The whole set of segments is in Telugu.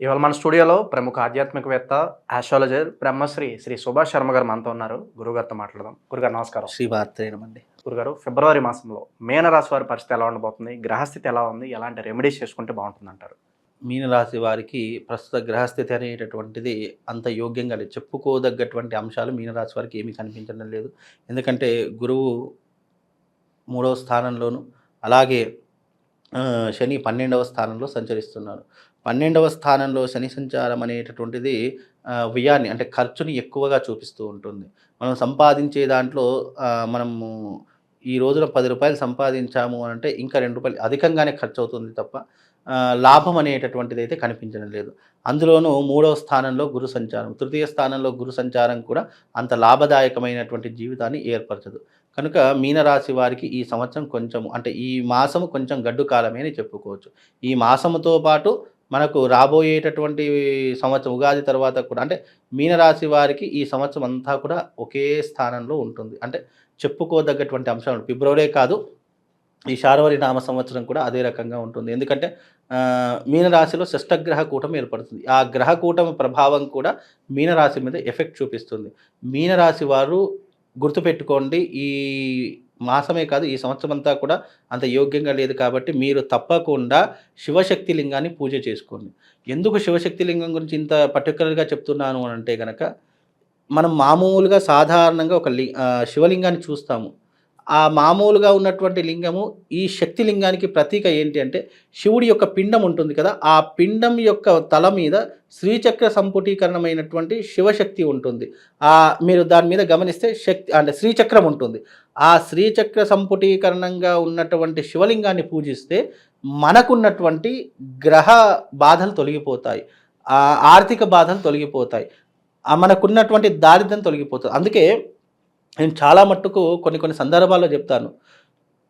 ఇవాళ మన స్టూడియోలో ప్రముఖ ఆధ్యాత్మికవేత్త ఆస్ట్రాలజర్ బ్రహ్మశ్రీ శ్రీ సుభాష్ శర్మ గారు మనతో ఉన్నారు. గురుగారితో మాట్లాడదాం. గురుగారు నమస్కారం. శ్రీ భారతీయమండి గురుగారు ఫిబ్రవరి మాసంలో మీనరాశి వారి పరిస్థితి ఎలా ఉండబోతుంది? గ్రహస్థితి ఎలా ఉంది? ఎలాంటి రెమెడీస్ చేసుకుంటే బాగుంటుంది అంటారు మీనరాశి వారికి ప్రస్తుత గ్రహస్థితి అనేటటువంటిది అంత యోగ్యంగా లేదు. చెప్పుకోదగ్గటువంటి అంశాలు మీనరాశి వారికి ఏమీ కనిపించడం లేదు. ఎందుకంటే గురువు మూడవ స్థానంలోను అలాగే శని పన్నెండవ స్థానంలో సంచరిస్తున్నారు. పన్నెండవ స్థానంలో శని సంచారం అనేటటువంటిది వ్యయాన్ని అంటే ఖర్చుని ఎక్కువగా చూపిస్తూ ఉంటుంది. మనం సంపాదించే దాంట్లో మనము ఈ రోజున పది రూపాయలు సంపాదించాము అని అంటే ఇంకా రెండు రూపాయలు అధికంగానే ఖర్చు అవుతుంది తప్ప లాభం అనేటటువంటిది అయితే కనిపించడం లేదు. అందులోనూ మూడవ స్థానంలో గురు సంచారం తృతీయ స్థానంలో గురు సంచారం కూడా అంత లాభదాయకమైనటువంటి జీవితాన్ని ఏర్పరచదు. కనుక మీనరాశి వారికి ఈ సంవత్సరం కొంచెం అంటే ఈ మాసము కొంచెం గడ్డు కాలమే అని చెప్పుకోవచ్చు. ఈ మాసముతో పాటు మనకు రాబోయేటటువంటి సంవత్సరం ఉగాది తర్వాత కూడా అంటే మీనరాశి వారికి ఈ సంవత్సరం అంతా కూడా ఒకే స్థానంలో ఉంటుంది. అంటే చెప్పుకోదగ్గటువంటి అంశాలు ఫిబ్రవరి కాదు ఈ శార్వరి నామ సంవత్సరం కూడా అదే రకంగా ఉంటుంది. ఎందుకంటే మీనరాశిలో షష్టగ్రహ కూటమి ఏర్పడుతుంది. ఆ గ్రహ కూటమి ప్రభావం కూడా మీనరాశి మీద ఎఫెక్ట్ చూపిస్తుంది. మీనరాశి వారు గుర్తుపెట్టుకోండి ఈ మాసమే కాదు ఈ సంవత్సరం అంతా కూడా అంత యోగ్యంగా లేదు కాబట్టి మీరు తప్పకుండా శివశక్తి లింగాన్ని పూజ చేసుకోండి. ఎందుకు శివశక్తి లింగం గురించి ఇంత పర్టికులర్గా చెప్తున్నాను అని అంటే కనుక మనం మామూలుగా సాధారణంగా ఒక లి శివలింగాన్ని చూస్తాము. ఆ మామూలుగా ఉన్నటువంటి లింగము ఈ శక్తి లింగానికి ప్రతీక ఏంటి అంటే శివుడి యొక్క పిండం ఉంటుంది కదా ఆ పిండం యొక్క తల మీద శ్రీచక్ర సంపుటీకరణమైనటువంటి శివశక్తి ఉంటుంది. ఆ మీరు దాని మీద గమనిస్తే శక్తి అంటే శ్రీచక్రం ఉంటుంది. ఆ శ్రీచక్ర సంపుటీకరణంగా ఉన్నటువంటి శివలింగాన్ని పూజిస్తే మనకున్నటువంటి గ్రహ బాధలు తొలగిపోతాయి. ఆ ఆర్థిక బాధలు తొలగిపోతాయి. మనకున్నటువంటి దారిద్ర్యం తొలగిపోతుంది. అందుకే నేను చాలా మట్టుకు కొన్ని కొన్ని సందర్భాల్లో చెప్తాను.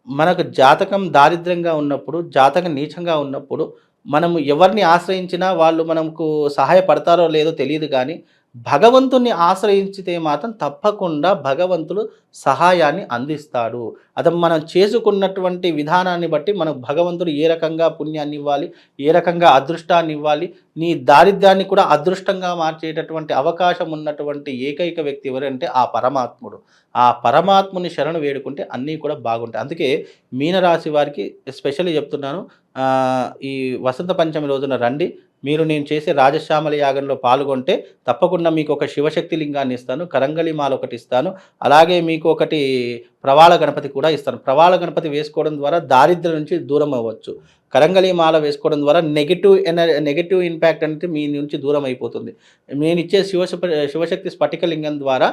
మనకు జాతకం దారిద్ర్యంగా ఉన్నప్పుడు జాతకం నీచంగా ఉన్నప్పుడు మనము ఎవరిని ఆశ్రయించినా వాళ్ళు మనకు సహాయపడతారో లేదో తెలియదు కానీ భగవంతుని ఆశ్రయించితే మాత్రం తప్పకుండా భగవంతుడు సహాయాన్ని అందిస్తాడు. అతను మనం చేసుకున్నటువంటి విధానాన్ని బట్టి మనకు భగవంతుడు ఏ రకంగా పుణ్యాన్ని ఇవ్వాలి ఏ రకంగా అదృష్టాన్ని ఇవ్వాలి నీ దారిద్ర్యాన్ని కూడా అదృష్టంగా మార్చేటటువంటి అవకాశం ఉన్నటువంటి ఏకైక వ్యక్తి ఎవరంటే ఆ పరమాత్ముడు. ఆ పరమాత్ముని శరణు వేడుకుంటే అన్నీ కూడా బాగుంటాయి. అందుకే మీనరాశి వారికి ఎస్పెషల్లీ చెప్తున్నాను ఈ వసంత పంచమి రోజున రండి. మీరు నేను చేసే రాజశ్యామల యాగంలో పాల్గొంటే తప్పకుండా మీకు ఒక శివశక్తి లింగాన్ని ఇస్తాను కరంగళి మాల ఒకటి ఇస్తాను అలాగే మీకు ఒకటి ప్రవాళ గణపతి కూడా ఇస్తాను. ప్రవాళ గణపతి వేసుకోవడం ద్వారా దారిద్ర్యం నుంచి దూరం అవ్వచ్చు. కరంగళి మాల వేసుకోవడం ద్వారా నెగిటివ్ ఎన నెగిటివ్ ఇంపాక్ట్ అనేది మీ నుంచి దూరం అయిపోతుంది. నేను ఇచ్చే శివ శివశక్తి స్ఫటిక లింగం ద్వారా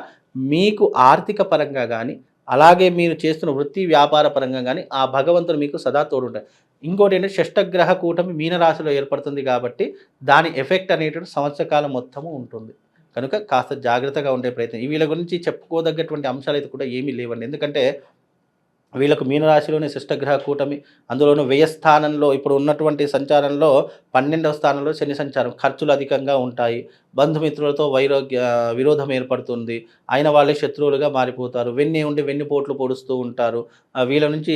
మీకు ఆర్థిక పరంగా కానీ అలాగే మీరు చేస్తున్న వృత్తి వ్యాపార పరంగా కానీ ఆ భగవంతుడు మీకు సదా తోడుంటాయి ఇంకోటి ఏంటంటే షష్టగ్రహ కూటమి మీనరాశిలో ఏర్పడుతుంది కాబట్టి దాని ఎఫెక్ట్ అనేటువంటి సంవత్సర కాలం మొత్తము ఉంటుంది. కనుక కాస్త జాగ్రత్తగా ఉండే ప్రయత్నం. వీళ్ళ గురించి చెప్పుకోదగ్గటువంటి అంశాలు అయితే కూడా ఏమీ లేవండి. ఎందుకంటే వీళ్ళకు మీనరాశిలోనే శిష్టగ్రహ కూటమి అందులోనూ వ్యయ స్థానంలో ఇప్పుడు ఉన్నటువంటి సంచారంలో పన్నెండవ స్థానంలో శని సంచారం ఖర్చులు అధికంగా ఉంటాయి. బంధుమిత్రులతో వైరోగ్య విరోధం ఏర్పడుతుంది. అయిన వాళ్ళే శత్రువులుగా మారిపోతారు. వెన్ని ఉండి వెన్నుపోట్లు పొడుస్తూ ఉంటారు. వీళ్ళ నుంచి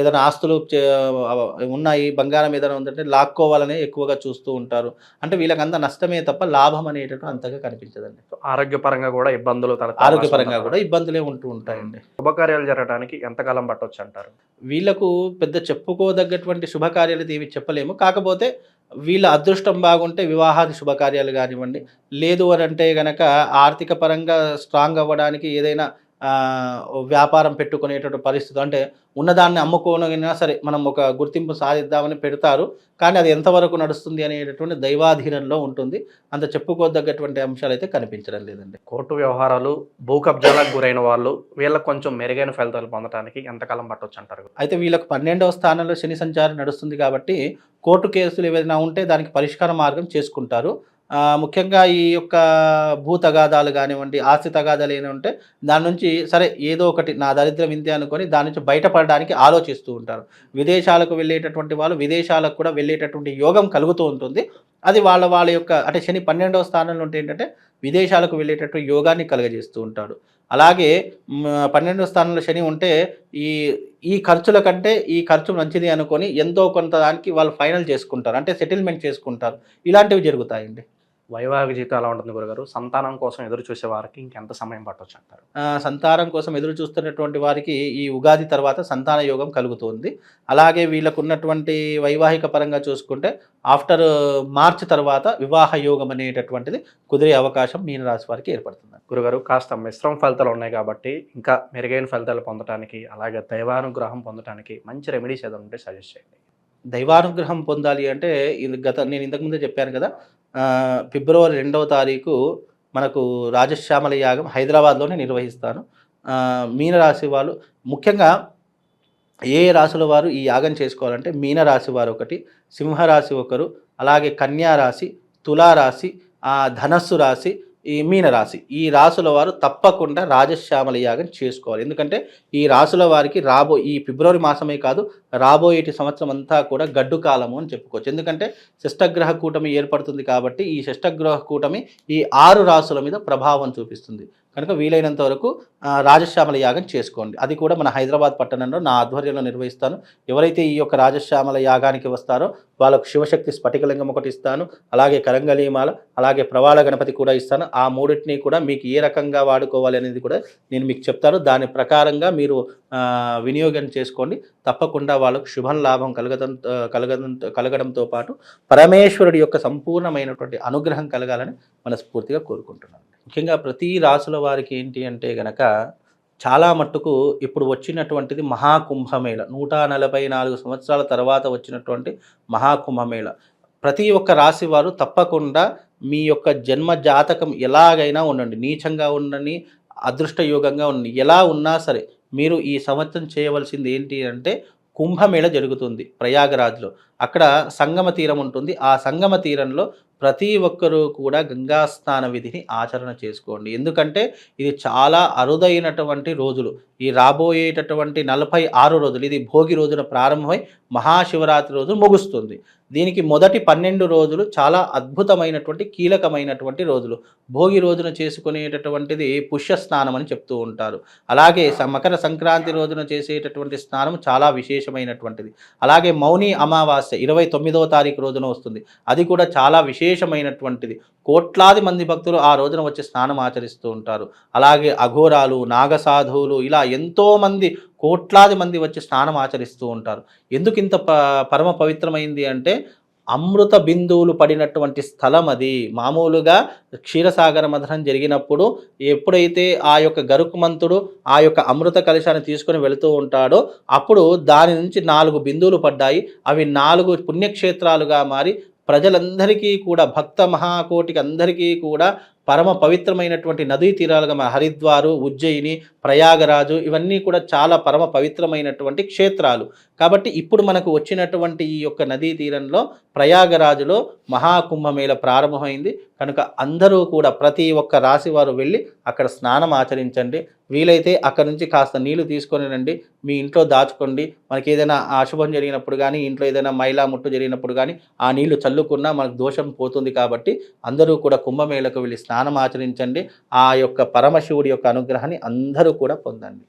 ఏదైనా ఆస్తులు ఉన్నాయి బంగారం ఏదైనా ఉందంటే లాక్కోవాలనే ఎక్కువగా చూస్తూ ఉంటారు. అంటే వీళ్ళకి అంత నష్టమే తప్ప లాభం అనేటట్టు అంతగా కనిపించదండి. ఆరోగ్యపరంగా కూడా ఇబ్బందులు ఆరోగ్యపరంగా కూడా ఇబ్బందులే ఉంటూ ఉంటాయండి. శుభకార్యాలు జరగడానికి ఎంతకాలం పట్టొచ్చు అంటారు వీళ్ళకు పెద్ద చెప్పుకోదగ్గటువంటి శుభకార్యాలు ఇవి చెప్పలేము. కాకపోతే వీళ్ళ అదృష్టం బాగుంటే వివాహాది శుభకార్యాలు కానివ్వండి. లేదు అని అంటే గనక ఆర్థిక పరంగా స్ట్రాంగ్ అవ్వడానికి ఏదైనా వ్యాపారం పెట్టుకునేటువంటి పరిస్థితి. అంటే ఉన్నదాన్ని అమ్ముకోనైనా సరే మనం ఒక గుర్తింపు సాధిద్దామని పెడతారు. కానీ అది ఎంతవరకు నడుస్తుంది అనేటటువంటి దైవాధీనంలో ఉంటుంది. అంత చెప్పుకోదగ్గటువంటి అంశాలు అయితే కనిపించడం లేదండి. కోర్టు వ్యవహారాలు భూ కబ్జాలకు గురైన వాళ్ళు వీళ్ళకి కొంచెం మెరుగైన ఫలితాలు పొందడానికి ఎంతకాలం పట్టొచ్చు అంటారు? అయితే వీళ్ళకు పన్నెండవ స్థానంలో శని సంచారం నడుస్తుంది కాబట్టి కోర్టు కేసులు ఏవైనా ఉంటే దానికి పరిష్కార మార్గం చేసుకుంటారు. ముఖ్యంగా ఈ యొక్క భూ తగాదాలు కానివ్వండి ఆస్తి తగాదాలు ఏమైనా ఉంటే దాని నుంచి సరే ఏదో ఒకటి నా దరిద్రం ఇంతే అనుకొని దాని నుంచి బయటపడడానికి ఆలోచిస్తూ ఉంటారు. విదేశాలకు వెళ్ళేటటువంటి వాళ్ళు విదేశాలకు కూడా వెళ్ళేటటువంటి యోగం కలుగుతూ ఉంటుంది. అది వాళ్ళ వాళ్ళ యొక్క అంటే శని పన్నెండవ స్థానంలో ఉంటే ఏంటంటే విదేశాలకు వెళ్ళేటటువంటి యోగాన్ని కలుగజేస్తూ ఉంటాడు. అలాగే పన్నెండవ స్థానంలో శని ఉంటే ఈ ఈ ఖర్చుల కంటే ఈ ఖర్చు మంచిది అనుకొని ఎంతో కొంత దానికి వాళ్ళు ఫైనల్ చేసుకుంటారు. అంటే సెటిల్మెంట్ చేసుకుంటారు. ఇలాంటివి జరుగుతాయండి. వైవాహిక జీవితం ఎలా ఉంటుంది గురుగారు? సంతానం కోసం ఎదురు చూసే వారికి ఇంకెంత సమయం పట్టొచ్చు అంటారు? సంతానం కోసం ఎదురు చూస్తున్నటువంటి వారికి ఈ ఉగాది తర్వాత సంతాన యోగం కలుగుతుంది. అలాగే వీళ్ళకు ఉన్నటువంటి వైవాహిక పరంగా చూసుకుంటే ఆఫ్టర్ మార్చ్ తర్వాత వివాహ యోగం అనేటటువంటిది కుదిరే అవకాశం మీనరాశి వారికి ఏర్పడుతుంది. గురుగారు కాస్త మిశ్రమ ఫలితాలు ఉన్నాయి కాబట్టి ఇంకా మెరుగైన ఫలితాలు పొందడానికి అలాగే దైవానుగ్రహం పొందడానికి మంచి రెమెడీస్ ఏదైనా ఉంటే సజెస్ట్ చేయండి. దైవానుగ్రహం పొందాలి అంటే ఇది గత నేను ఇంతకుముందే చెప్పాను కదా ఫిబ్రవరి రెండవ తారీఖు మనకు రాజశ్యామల యాగం హైదరాబాద్లోనే నిర్వహిస్తాను. మీనరాశి వాళ్ళు ముఖ్యంగా ఏ రాశుల వారు ఈ యాగం చేసుకోవాలంటే మీనరాశి వారు ఒకటి సింహరాశి ఒకరు అలాగే కన్యారాశి తులారాశి ఆ ధనస్సు రాశి ఈ మీనరాశి ఈ రాశుల వారు తప్పకుండా రాజశ్యామల యాగం చేసుకోవాలి. ఎందుకంటే ఈ రాశుల వారికి రాబో ఈ ఫిబ్రవరి మాసమే కాదు రాబోయేటి సంవత్సరం అంతా కూడా గడ్డు కాలము అని చెప్పుకోవచ్చు. ఎందుకంటే శిష్టగ్రహ కూటమి ఏర్పడుతుంది కాబట్టి ఈ శిష్టగ్రహ కూటమి ఈ ఆరు రాసుల మీద ప్రభావం చూపిస్తుంది. కనుక వీలైనంత వరకు రాజశ్యామల యాగం చేసుకోండి. అది కూడా మన హైదరాబాద్ పట్టణంలో నా ఆధ్వర్యంలో నిర్వహిస్తాను. ఎవరైతే ఈ యొక్క రాజశ్యామల యాగానికి వస్తారో వాళ్ళకు శివశక్తి స్ఫటికలింగం ఒకటి ఇస్తాను. అలాగే కరంగలీమాల అలాగే ప్రవాళ గణపతి కూడా ఇస్తాను. ఆ మూడింటిని కూడా మీకు ఏ రకంగా వాడుకోవాలి అనేది కూడా నేను మీకు చెప్తాను. దాని ప్రకారంగా మీరు వినియోగం చేసుకోండి. తప్పకుండా వాళ్ళకు శుభం లాభం కలగడం కలగడం కలగడంతో పాటు పరమేశ్వరుడి యొక్క సంపూర్ణమైనటువంటి అనుగ్రహం కలగాలని మనస్ఫూర్తిగా కోరుకుంటున్నాను. ముఖ్యంగా ప్రతి రాసుల వారికి ఏంటి అంటే గనక చాలా మట్టుకు ఇప్పుడు వచ్చినటువంటిది మహాకుంభమేళ. నూట నలభై నాలుగు సంవత్సరాల తర్వాత వచ్చినటువంటి మహాకుంభమేళ. ప్రతి ఒక్క రాశి వారు తప్పకుండా మీ యొక్క జన్మ జాతకం ఎలాగైనా ఉండండి. నీచంగా ఉండని అదృష్టయోగంగా ఉండండి. ఎలా ఉన్నా సరే మీరు ఈ సంవత్సరం చేయవలసింది ఏంటి అంటే కుంభమేళ జరుగుతుంది ప్రయాగరాజ్లో. అక్కడ సంగమ తీరం ఉంటుంది. ఆ సంగమ తీరంలో ప్రతి ఒక్కరూ కూడా గంగా స్నాన విధిని ఆచరణ చేసుకోండి. ఎందుకంటే ఇది చాలా అరుదైనటువంటి రోజులు. ఈ రాబోయేటటువంటి నలభై ఆరు రోజులు ఇది భోగి రోజున ప్రారంభమై మహాశివరాత్రి రోజు ముగుస్తుంది. దీనికి మొదటి పన్నెండు రోజులు చాలా అద్భుతమైనటువంటి కీలకమైనటువంటి రోజులు. భోగి రోజున చేసుకునేటటువంటిది పుష్య స్నానం అని చెప్తూ ఉంటారు. అలాగే మకర సంక్రాంతి రోజున చేసేటటువంటి స్నానం చాలా విశేషమైనటువంటిది. అలాగే మౌని అమావాస్య ఇరవై తొమ్మిదవ తారీఖు రోజున వస్తుంది. అది కూడా చాలా విశేషమైనటువంటిది. కోట్లాది మంది భక్తులు ఆ రోజున వచ్చి స్నానం ఆచరిస్తూ ఉంటారు. అలాగే అఘోరాలు నాగసాధువులు ఇలా ఎంతోమంది కోట్లాది మంది వచ్చి స్నానం ఆచరిస్తూ ఉంటారు. ఎందుకు ఇంత ప పరమ పవిత్రమైంది అంటే అమృత బిందువులు పడినటువంటి స్థలం అది. మామూలుగా క్షీరసాగర మథనం జరిగినప్పుడు ఎప్పుడైతే ఆ యొక్క గరుకుమంతుడు ఆ యొక్క అమృత కలశాన్ని తీసుకొని వెళుతూ ఉంటాడో అప్పుడు దాని నుంచి నాలుగు బిందువులు పడ్డాయి. అవి నాలుగు పుణ్యక్షేత్రాలుగా మారి ప్రజలందరికీ కూడా భక్త మహాకోటికి అందరికీ కూడా పరమ పవిత్రమైనటువంటి నదీ తీరాలుగా మన హరిద్వారు ఉజ్జయిని ప్రయాగరాజు ఇవన్నీ కూడా చాలా పరమ పవిత్రమైనటువంటి క్షేత్రాలు. కాబట్టి ఇప్పుడు మనకు వచ్చినటువంటి ఈ యొక్క నదీ తీరంలో ప్రయాగరాజులో మహాకుంభమేళ ప్రారంభమైంది. కనుక అందరూ కూడా ప్రతి ఒక్క రాశి వారు వెళ్ళి అక్కడ స్నానం ఆచరించండి. వీలైతే అక్కడ నుంచి కాస్త నీళ్ళు తీసుకొని రండి. మీ ఇంట్లో దాచుకోండి. మనకి ఏదైనా అశుభం జరిగినప్పుడు కానీ ఇంట్లో ఏదైనా మైలా ముట్టు జరిగినప్పుడు కానీ ఆ నీళ్ళు చల్లుకున్నా మనకు దోషం పోతుంది కాబట్టి అందరూ కూడా కుంభమేళకు వెళ్ళి స్నానం ఆచరించండి. ఆ యొక్క పరమశివుడి యొక్క అనుగ్రహాన్ని అందరూ కూడా పొందండి.